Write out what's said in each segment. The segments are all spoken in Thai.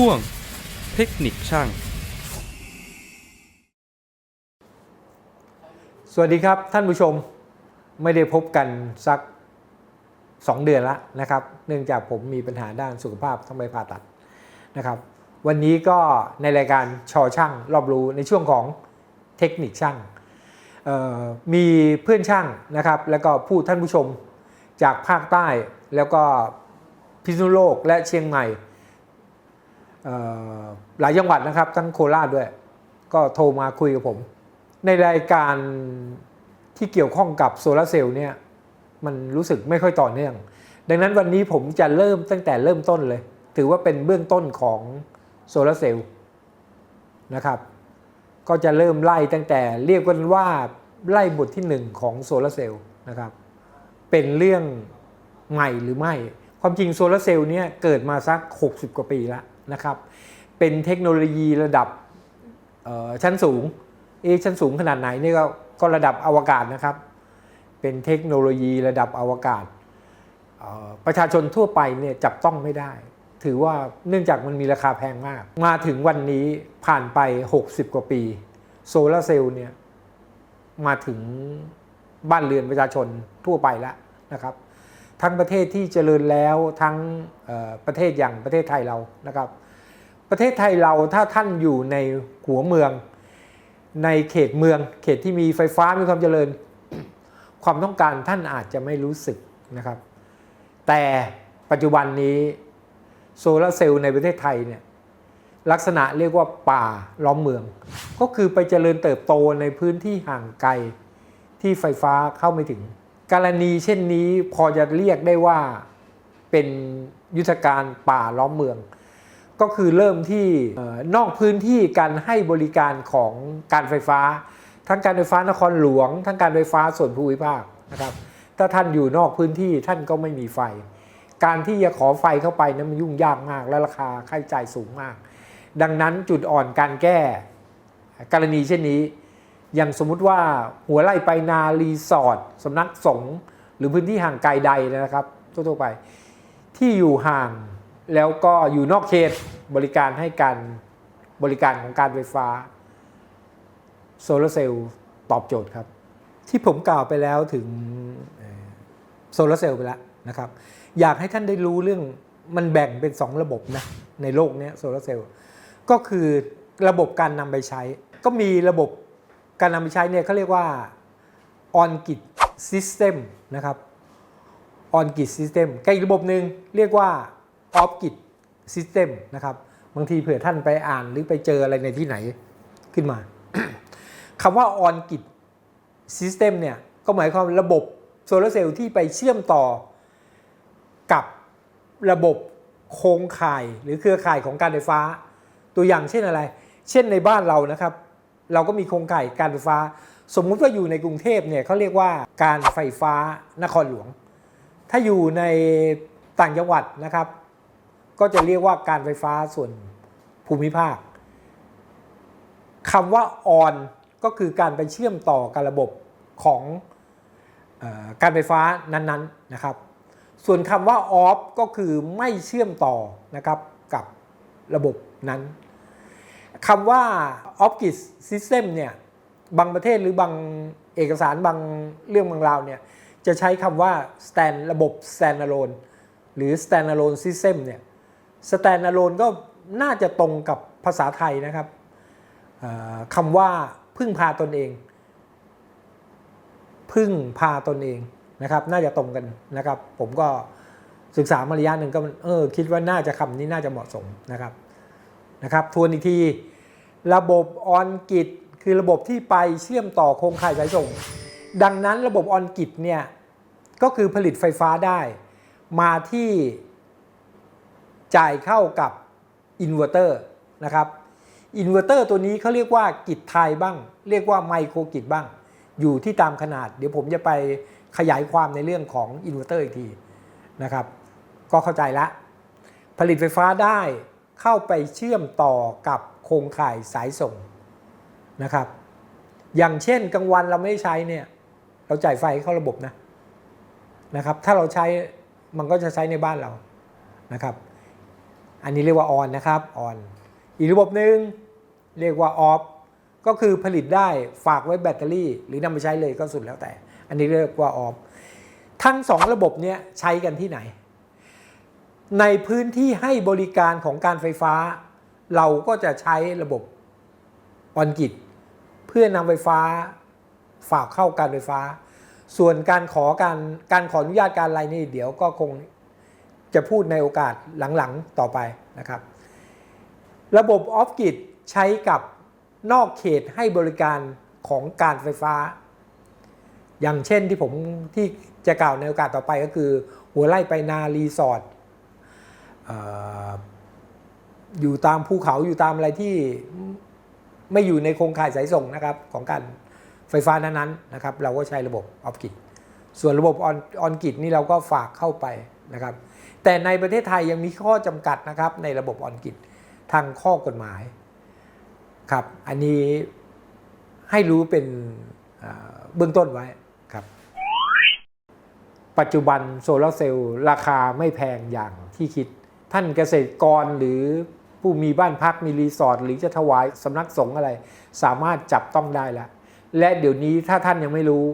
ช่วงเทคนิคช่าง สวัสดีครับท่านผู้ชมไม่ได้พบกันสัก 2 เดือนแล้วนะครับ เนื่องจากผมมีปัญหาด้านสุขภาพต้องไปผ่าตัดนะครับ วันนี้ก็ในรายการชอช่างรอบรู้ในช่วงของเทคนิคช่างมีเพื่อนช่างนะครับ แล้วก็ผู้ท่านผู้ชมจากภาคใต้แล้วก็พิษณุโลกและเชียงใหม่ หลายจังหวัดนะครับทั้งโคราชด้วย ก็โทรมาคุยกับผม ในรายการที่เกี่ยวข้องกับโซลาร์เซลล์เนี่ยมันรู้สึกไม่ค่อยต่อเนื่อง ดังนั้นวันนี้ผมจะเริ่มตั้งแต่เริ่มต้นเลย ถือว่าเป็นเบื้องต้นของโซลาร์เซลล์นะครับก็จะเริ่มไล่ตั้งแต่เรียกกันว่าไล่บทที่ 1 ของโซลาร์เซลล์นะครับเป็นเรื่องใหม่หรือไม่ ความจริงโซลาร์เซลล์เนี่ยเกิดมาสัก 60 กว่าปีแล้ว นะครับ เป็นเทคโนโลยีระดับชั้นสูงเอะชั้นสูงขนาดไหนนี่ก็ก็ระดับอวกาศนะครับ เป็นเทคโนโลยีระดับอวกาศ ประชาชนทั่วไปเนี่ยจับต้องไม่ได้ ถือว่าเนื่องจากมันมีราคาแพงมาก มาถึงวันนี้ผ่านไป 60 กว่าปีโซลาร์เซลล์เนี่ยมาถึงบ้านเรือนประชาชนทั่วไปแล้วนะครับ ทั้งประเทศที่เจริญแล้วทั้งประเทศอย่างประเทศไทยเรานะครับ ประเทศไทยเราถ้าท่านอยู่ในหัวเมือง ในเขตเมือง เขตที่มีไฟฟ้ามีความเจริญ ความต้องการท่านอาจจะไม่รู้สึกนะครับ แต่ปัจจุบันนี้โซลาร์เซลล์ในประเทศไทยเนี่ยลักษณะเรียกว่าป่าล้อมเมือง ก็คือไปเจริญเติบโตในพื้นที่ห่างไกลที่ไฟฟ้าเข้าไม่ถึง กรณีเช่นนี้พอจะเรียกได้ว่าเป็นยุทธการป่าล้อมเมือง ก็คือเริ่มที่นอกพื้นที่การให้บริการของการไฟฟ้า ทั้งการไฟฟ้านครหลวง ทั้งการไฟฟ้าส่วนภูมิภาคนะครับ ถ้าท่านอยู่นอกพื้นที่ท่านก็ไม่มีไฟ การที่จะขอไฟเข้าไปนั้นมันยุ่งยากมาก และราคาค่าใช้จ่ายสูงมาก ดังนั้นจุดอ่อนการแก้ กรณีเช่นนี้ อย่างสมมุติว่าหัวไร่ไปนารีสอร์ทสำนักสงฆ์หรือพื้นที่ห่างไกลใดนะครับทั่วๆไป ที่อยู่ห่างแล้วก็อยู่นอกเขตบริการให้การบริการของการไฟฟ้าโซลาร์เซลล์ตอบโจทย์ครับ ที่ผมกล่าวไปแล้วถึงโซลาร์เซลล์ไปแล้วนะครับ อยากให้ท่านได้รู้เรื่องมันแบ่งเป็น 2 ระบบนะในโลกนี้โซลาร์เซลล์ก็คือระบบการนำไปใช้ ก็มีระบบ การนำไปใช้เนี่ยเขาเรียกว่า on grid system นะครับ on grid system กับอีกระบบหนึ่งเรียกว่า off grid system นะครับ บางทีเผื่อท่านไปอ่านหรือไปเจออะไรในที่ไหนขึ้นมาคำว่า on grid system เนี่ยก็หมายความระบบโซลาร์เซลล์ที่ไปเชื่อมต่อกับระบบโครงข่ายหรือเครือข่ายของการไฟฟ้า ตัวอย่างเช่นอะไร เช่นในบ้านเรานะครับ เราก็มีโครงข่ายการไฟฟ้า สมมุติว่าอยู่ในกรุงเทพเนี่ยเขาเรียกว่าการไฟฟ้านครหลวง ถ้าอยู่ในต่างจังหวัดนะครับ ก็จะเรียกว่าการไฟฟ้าส่วนภูมิภาคคำว่า on ก็คือการไปเชื่อมต่อกับระบบของออการไฟฟ้านั้นๆนะครับ ส่วนคำว่า off ก็คือไม่เชื่อมต่อนะครับกับระบบนั้น คำว่า off grid system เนี่ยบางประเทศหรือบางเอกสารบางเรื่องบางราวเนี่ยจะใช้คำว่า stand ระบบ standalone หรือ standalone system เนี่ย standalone ก็น่าจะตรงกับภาษาไทยนะครับคำว่าพึ่งพาตนเอง พึ่งพาตนเองนะครับ น่าจะตรงกันนะครับ ผมก็ศึกษามารยะหนึ่งก็เออคิดว่าน่าจะคำนี้น่าจะเหมาะสมนะครับนะครับ ทวนอีกที ระบบออนกิจคือระบบที่ไปเชื่อมต่อโครงข่ายสายส่ง ดังนั้นระบบออนกิจเนี่ยก็คือผลิตไฟฟ้าได้ มาที่จ่ายเข้ากับอินเวอร์เตอร์นะครับอินเวอร์เตอร์ตัวนี้เขาเรียกว่ากิจไทยบ้าง เรียกว่าไมโครกิจบ้าง อยู่ที่ตามขนาด เดี๋ยวผมจะไปขยายความในเรื่องของอินเวอร์เตอร์อีกทีนะครับ ก็เข้าใจละ ผลิตไฟฟ้าได้เข้าไปเชื่อมต่อกับ โครงข่ายสายส่งนะครับ อย่างเช่นกลางวันเราไม่ใช้เนี่ย เราจ่ายไฟเข้าระบบนะนะครับ ถ้าเราใช้มันก็จะใช้ในบ้านเรานะครับ อันนี้เรียกว่า on นนะครับ on อีกระบบหนึ่งเรียกว่า off ก็คือผลิตได้ฝากไว้แบตเตอรี่ หรือนำไปใช้เลยก็สุดแล้วแต่ อันนี้เรียกว่า off ทั้งสองระบบเนี้ยใช้กันที่ไหน ในพื้นที่ให้บริการของการไฟฟ้า เราก็จะใช้ระบบออนกิจเพื่อนำไฟฟ้าฝากเข้าการไฟฟ้า ส่วนการขอการการขออนุญาตการอะไรนี่เดี๋ยวก็คงจะพูดในโอกาสหลังๆต่อไปนะครับ ระบบออฟกิจใช้กับนอกเขตให้บริการของการไฟฟ้า อย่างเช่นที่ผมที่จะกล่าวในโอกาสต่อไปก็คือ หัวไร่ไปนารีสอร์ท อยู่ตามภูเขาอยู่ตามอะไรที่ไม่อยู่ในโครงข่ายสายส่งนะครับของการไฟฟ้านั้นๆนะครับ เราก็ใช้ระบบออฟกิจส่วนระบบออนกิจนี่เราก็ฝากเข้าไปนะครับ แต่ในประเทศไทยยังมีข้อจำกัดนะครับ ในระบบออนกิจทางข้อกฎหมายครับ อันนี้ให้รู้เป็นเอ่อเบื้องต้นไว้ครับ ปัจจุบันโซลาร์เซลล์ราคาไม่แพงอย่างที่คิด ท่านเกษตรกรหรือผู้มีบ้านพักมีรีสอร์ทหรือจะถวายสำนักสงฆ์อะไร สามารถจับต้องได้แล้ว และเดี๋ยวนี้ถ้าท่านยังไม่รู้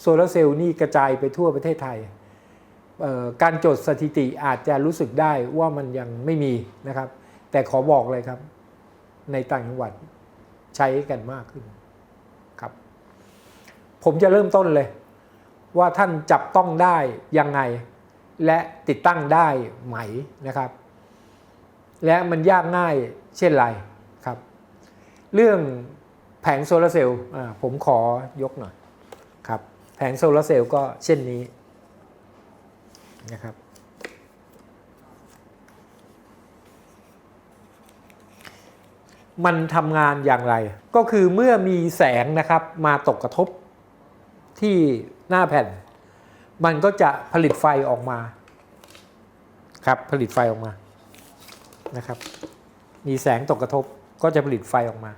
โซลาร์เซลล์นี่กระจายไปทั่วประเทศไทย การจดสถิติอาจจะรู้สึกได้ว่ามันยังไม่มีนะครับ แต่ขอบอกเลยครับ ในต่างจังหวัดใช้กันมากขึ้นครับ ผมจะเริ่มต้นเลย ว่าท่านจับต้องได้ยังไง และติดตั้งได้ไหมนะครับ และมันยากง่ายเช่นไรครับ เรื่องแผงโซลาร์เซลล์ผมขอยกหน่อยครับแผงโซลาร์เซลล์ก็เช่นนี้นะครับมันทำงานอย่างไร ก็คือเมื่อมีแสงนะครับมาตกกระทบที่หน้าแผ่น มันก็จะผลิตไฟออกมาครับผลิตไฟออกมานะครับ มีแสงตกกระทบก็จะผลิตไฟออกมา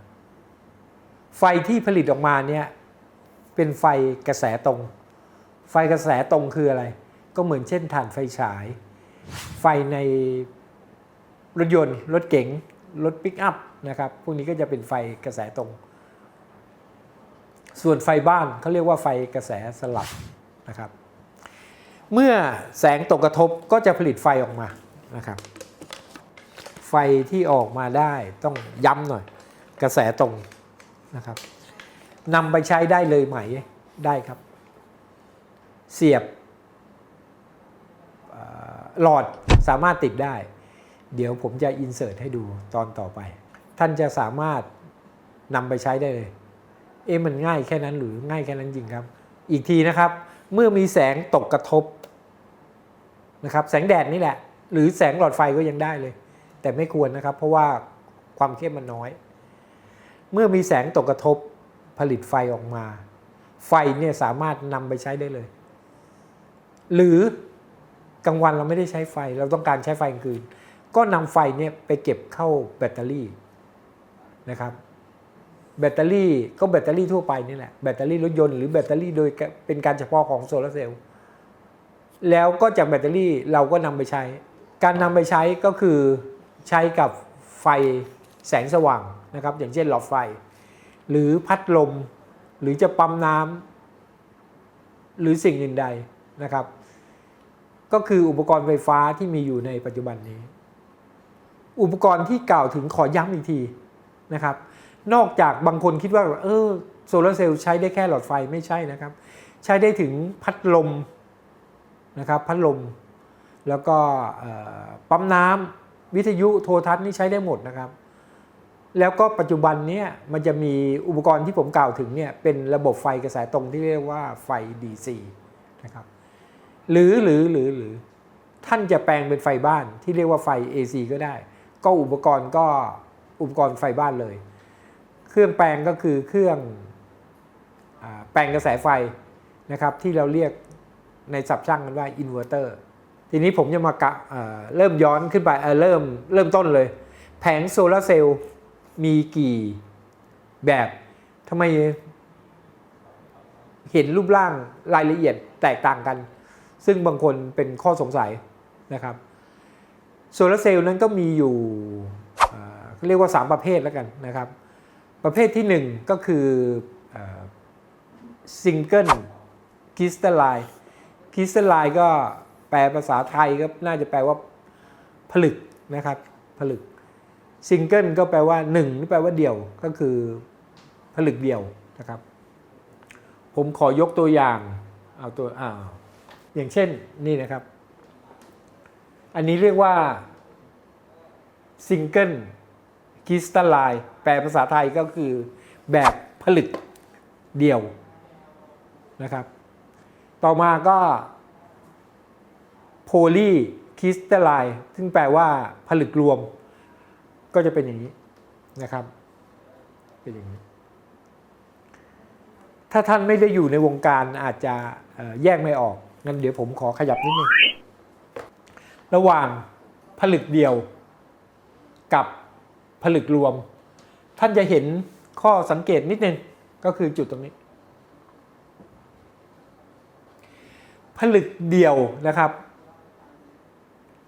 ไฟที่ผลิตออกมาเนี่ยเป็นไฟกระแสตรง ไฟกระแสตรงคืออะไร ก็เหมือนเช่นถ่านไฟฉาย ไฟในรถยนต์ รถเก๋งรถปิกอัพนะครับพวกนี้ก็จะเป็นไฟกระแสตรง ส่วนไฟบ้านเขาเรียกว่าไฟกระแสสลับนะครับ เมื่อแสงตกกระทบก็จะผลิตไฟออกมานะครับ ไฟที่ออกมาได้ต้องย้ำหน่อย กระแสตรงนะครับนำไปใช้ได้เลยไหมได้ครับ เสียบหลอดสามารถติดได้ เดี๋ยวผมจะอินเสิร์ตให้ดูตอนต่อไป ท่านจะสามารถนำไปใช้ได้เลย เอ๊ะมันง่ายแค่นั้นหรือง่ายแค่นั้นจริงครับ อีกทีนะครับ เมื่อมีแสงตกกระทบ นะครับแสงแดดนี่แหละ หรือแสงหลอดไฟก็ยังได้เลย แต่ไม่ควรนะครับ เพราะว่าความเข้มมันน้อย เมื่อมีแสงตกกระทบผลิตไฟออกมา ไฟเนี่ยสามารถนำไปใช้ได้เลย หรือกลางวันเราไม่ได้ใช้ไฟ เราต้องการใช้ไฟกลางคืน ก็นำไฟเนี่ยไปเก็บเข้าแบตเตอรี่นะครับแบตเตอรี่ก็แบตเตอรี่ทั่วไปนี่แหละ แบตเตอรี่รถยนต์หรือแบตเตอรี่โดยเป็นการเฉพาะของโซลาร์เซลล์ แล้วก็จากแบตเตอรี่เราก็นำไปใช้ การนำไปใช้ก็คือใช้กับไฟแสงสว่างนะครับ อย่างเช่นหลอดไฟ หรือพัดลม หรือจะปั๊มน้ำหรือสิ่งอื่นใดนะครับ ก็คืออุปกรณ์ไฟฟ้าที่มีอยู่ในปัจจุบันนี้ อุปกรณ์ที่กล่าวถึงขอย้ำอีกทีนะครับ นอกจากบางคนคิดว่า เออโซลาร์เซลล์ใช้ได้แค่หลอดไฟไม่ใช่นะครับ ใช้ได้ถึงพัดลม นะครับพัดลม แล้วก็ปั๊มน้ำวิทยุโทรทัศน์นี่ใช้ได้หมดนะครับ แล้วก็ปัจจุบันนี้มันจะมีอุปกรณ์ที่ผมกล่าวถึงเนี่ยเป็นระบบไฟกระแสตรงที่เรียกว่าไฟ DC นะครับหรือหรือหรือหรือท่านจะแปลงเป็นไฟบ้านที่เรียกว่าไฟ AC ก็ได้ ก็อุปกรณ์ก็อุปกรณ์ไฟบ้านเลย เครื่องแปลงก็คือเครื่องแปลงกระแสไฟนะครับที่เราเรียก ในศัพท์ช่างกันว่าอินเวอร์เตอร์ทีนี้ผมจะมากะเเริ่มย้อนขึ้นไปเเริ่มเริ่มต้นเลย แผงโซลาร์เซลล์มีกี่แบบทำไมเห็นรูปร่างรายละเอียดแตกต่างกัน ซึ่งบางคนเป็นข้อสงสัยนะครับโซลาร์เซลล์นั้นก็มีอยู่เเรียกว่า 3 ประเภทแล้วกันนะครับ ประเภทที่ 1 ก็คือซิงเกิลคริสตัลไล คริสตัลไลก็แปลภาษาไทยก็น่าจะแปลว่าผลึกนะครับ ผลึกซิงเกิลก็แปลว่า1นี่แปลว่าเดี่ยวก็คือผลึกเดี่ยวนะครับ ผมขอยกตัวอย่างเอาตัวอ่าอย่างเช่นนี่นะครับ อันนี้เรียกว่าซิงเกิลคริสตัลไลน์แปลภาษาไทยก็คือแบบผลึกเดี่ยวนะครับ ต่อมาก็โพลีคริสตัลไลซึ่งแปลว่าผลึกรวม ก็จะเป็นอย่างนี้นะครับ เป็นอย่างนี้ ถ้าท่านไม่ได้อยู่ในวงการอาจจะแยกไม่ออก งั้นเดี๋ยวผมขอขยับนิดนึง ระหว่างผลึกเดียวกับผลึกรวม ท่านจะเห็นข้อสังเกตนิดนึง ก็คือจุดตรงนี้ ผลึกเดียวนะครับ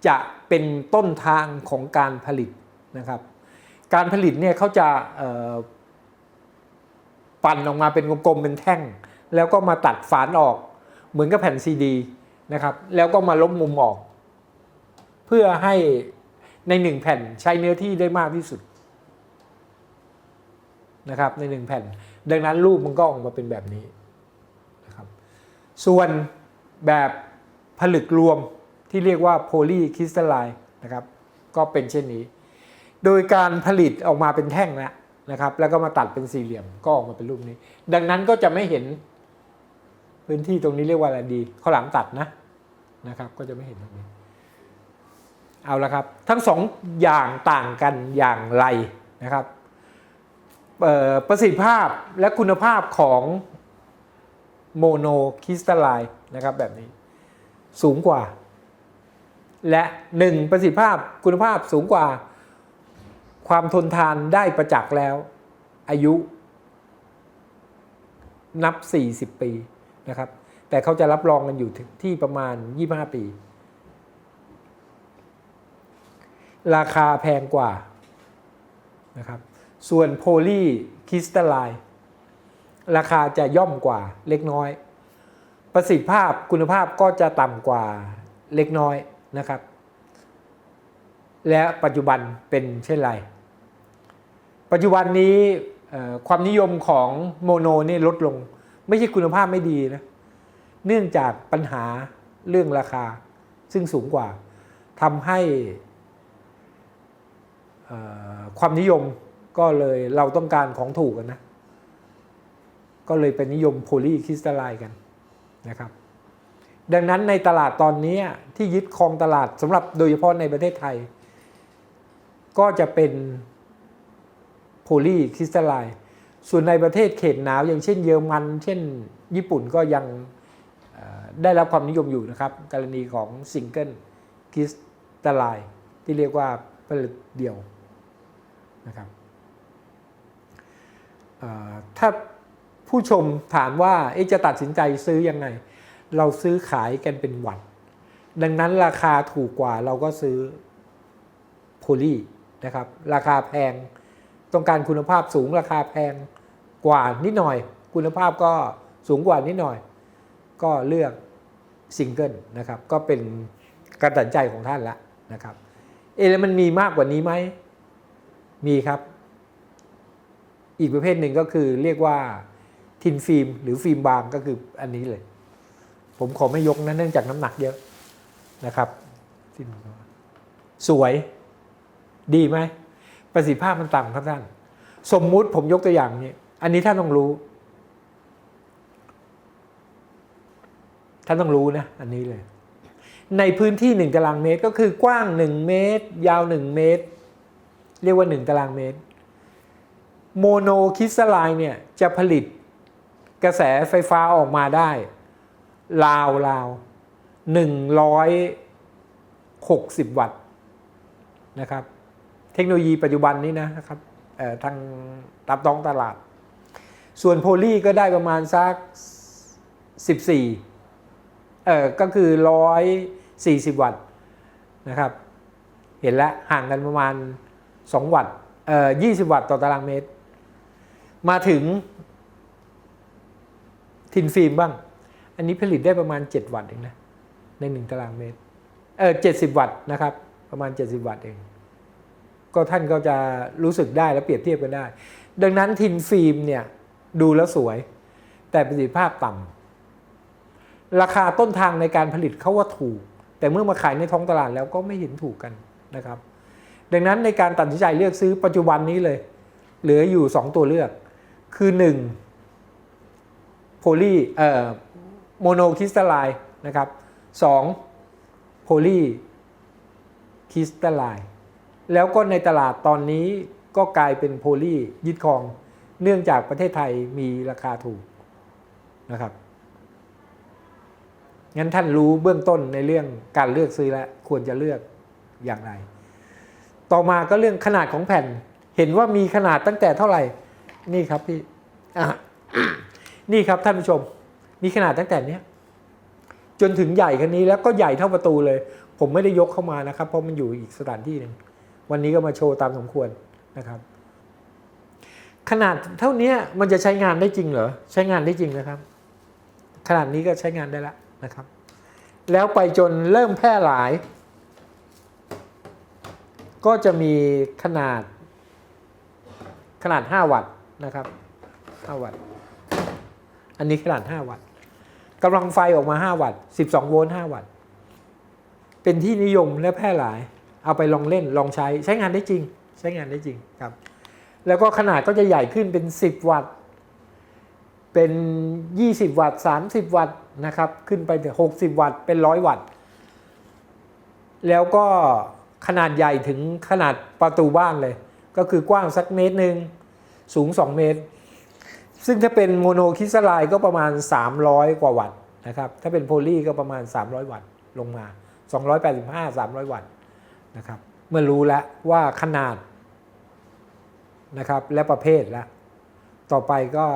จะเป็นต้นทางของการผลิตนะครับ การผลิตเนี่ยเขาจะปั่นออกมาเป็นกลมๆเป็นแท่ง แล้วก็มาตัดฝานออกเหมือนกับแผ่นซีดีนะครับแล้วก็มาลบมุมออก เพื่อให้ในหนึ่งแผ่นใช้เนื้อที่ได้มากที่สุดนะครับในหนึ่งแผ่น ดังนั้นรูปมันก็ออกมาเป็นแบบนี้นะครับส่วน แบบผลึกรวมที่เรียกว่าโพลีคริสตัลไลน์นะครับก็เป็นเช่นนี้ โดยการผลิตออกมาเป็นแท่งแล้วนะครับแล้วก็มาตัดเป็นสี่เหลี่ยมก็ออกมาเป็นรูปนี้ ดังนั้นก็จะไม่เห็นพื้นที่ตรงนี้เรียกว่าอะไรดีข้าวหลามตัดนะนะครับ ก็จะไม่เห็นตรงนี้ เอาละครับ ทั้งสองอย่างต่างกันอย่างไรนะครับประสิทธิภาพและคุณภาพของ โมโนคริสตัลไลน์นะครับแบบนี้ สูงกว่า และหนึ่งประสิทธิภาพคุณภาพสูงกว่า ความทนทานได้ประจักษ์แล้ว อายุ นับ 40 ปีนะครับ แต่เขาจะรับรองกันอยู่ที่ประมาณ 25 ปี ราคาแพงกว่านะครับ ส่วนโพลีคริสตัลไล ราคาจะย่อมกว่าเล็กน้อย ประสิทธิภาพคุณภาพก็จะต่ำกว่าเล็กน้อยนะครับ และปัจจุบันเป็นเช่นไร ปัจจุบันนี้ความนิยมของโมโนนี่ลดลง ไม่ใช่คุณภาพไม่ดีนะเนื่องจากปัญหาเรื่องราคาซึ่งสูงกว่าทำให้ความนิยมก็เลยเราต้องการของถูกกันนะ ก็เลยเป็นนิยมโพลีคริสตัลไลกันนะครับ ดังนั้นในตลาดตอนนี้ที่ยึดครองตลาดสำหรับโดยเฉพาะในประเทศไทย ก็จะเป็นโพลีคริสตัลไลส่วนในประเทศเขตหนาวอย่างเช่นเยอรมัน เช่นญี่ปุ่นก็ยังได้รับความนิยมอยู่นะครับ กรณีของซิงเกิลคริสตัลไลที่เรียกว่าผลึกเดี่ยวนะครับถ้า ผู้ชมถามว่าจะตัดสินใจซื้อยังไง เราซื้อขายกันเป็นวัน ดังนั้นราคาถูกกว่าเราก็ซื้อโพลีนะครับ ราคาแพงต้องการคุณภาพสูงราคาแพงกว่านิดหน่อย คุณภาพก็สูงกว่านิดหน่อย ก็เลือกซิงเกิลนะครับ ก็เป็นการตัดสินใจของท่านละนะครับ เอแล้วมันมีมากกว่านี้ไหมมีครับ อีกประเภทหนึ่งก็คือเรียกว่า ทินฟิล์มหรือฟิล์มบางก็คืออันนี้เลย ผมขอไม่ยกนะเนื่องจากน้ำหนักเยอะนะครับฟิล์มบางสวยดีไหม ประสิทธิภาพมันต่ำครับท่าน สมมุติผมยกตัวอย่างนี้ อันนี้ท่านต้องรู้ ท่านต้องรู้นะ อันนี้เลย ในพื้นที่หนึ่งตารางเมตรก็คือกว้างหนึ่งเมตร ยาวหนึ่งเมตร เรียกว่าหนึ่งตารางเมตร โมโนคริสตัลไลน์เนี่ยจะผลิต กระแสไฟฟ้าออกมาได้ราวราวหนึ่งร้อยหกสิบวัตต์นะครับ เทคโนโลยีปัจจุบันนี้นะครับทางตับต้องตลาด ส่วนโพลีก็ได้ประมาณสัก14เอ่อก็คือ140วัตต์นะครับ เห็นแล้วห่างกันประมาณ2วัตต์เอ่อ20วัตต์ต่อตารางเมตร มาถึง ทินฟิล์มบ้าง อันนี้ผลิตได้ประมาณ 7 วัตต์เองนะ ใน 1 ตารางเมตร เออ70วัตต์นะครับ ประมาณ 70 วัตต์เอง ก็ท่านก็จะรู้สึกได้และเปรียบเทียบกันได้ ดังนั้นทินฟิล์มเนี่ยดูแล้วสวย แต่ประสิทธิภาพต่ำราคาต้นทางในการผลิตเขาว่าถูก แต่เมื่อมาขายในท้องตลาดแล้วก็ไม่เห็นถูกกันนะครับ ดังนั้นในการตัดสินใจเลือกซื้อปัจจุบันนี้เลย เหลืออยู่ 2 ตัวเลือก คือ 1 โพลีเอ่อโมโนคริสตัลไลน์นะครับ2โพลีคริสตัลไลน์แล้วก็ในตลาดตอนนี้ก็กลายเป็นโพลียึดครอง เนื่องจากประเทศไทยมีราคาถูกนะครับงั้นท่านรู้เบื้องต้นในเรื่องการเลือกซื้อแล้วควรจะเลือกอย่างไร ต่อมาก็เรื่องขนาดของแผ่น เห็นว่ามีขนาดตั้งแต่เท่าไหร่ นี่ครับพี่อะ นี่ครับท่านผู้ชม มีขนาดตั้งแต่เนี้ยจนถึงใหญ่คันนี้แล้วก็ใหญ่เท่าประตูเลย ผมไม่ได้ยกเข้ามานะครับ เพราะมันอยู่อีกสถานที่หนึ่งวันนี้ก็มาโชว์ตามสมควรนะครับ ขนาดเท่านี้มันจะใช้งานได้จริงเหรอใช้งานได้จริงนะครับ ขนาดนี้ก็ใช้งานได้แล้วนะครับ แล้วไปจนเริ่มแพร่หลาย ก็จะมีขนาดขนาด 5 วัตต์นะครับ 5 วัตต์ อันนี้ขนาด 5 วัตต์กำลังไฟออกมา 5 วัตต์ 12 โวลต์ 5 วัตต์ เป็นที่นิยมและแพร่หลาย เอาไปลองเล่นลองใช้ใช้งานได้จริง ใช้งานได้จริงครับ แล้วก็ขนาดก็จะใหญ่ขึ้นเป็น 10 วัตต์ เป็น 20 วัตต์ 30 วัตต์นะครับ ขึ้นไปถึง60 วัตต์ เป็น 100 วัตต์ แล้วก็ขนาดใหญ่ถึงขนาดประตูบ้านเลย ก็คือกว้างสักเมตรหนึ่งสูง 2 เมตร ซึ่งถ้าเป็นโมโนคิสไลน์ก็ประมาณ 300 กว่าวัตนะครับ ถ้าเป็นโพลีก็ประมาณ 300 วัตลงมา 285 300 วัตนะครับ เมื่อรู้แล้วว่าขนาดนะครับและประเภทแล้ว ต่อไปก็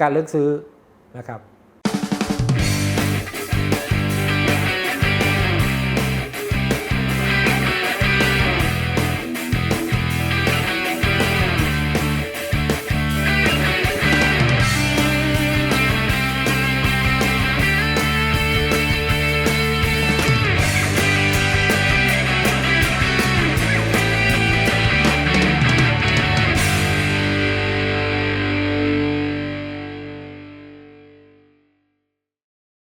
การเลือกซื้อนะครับ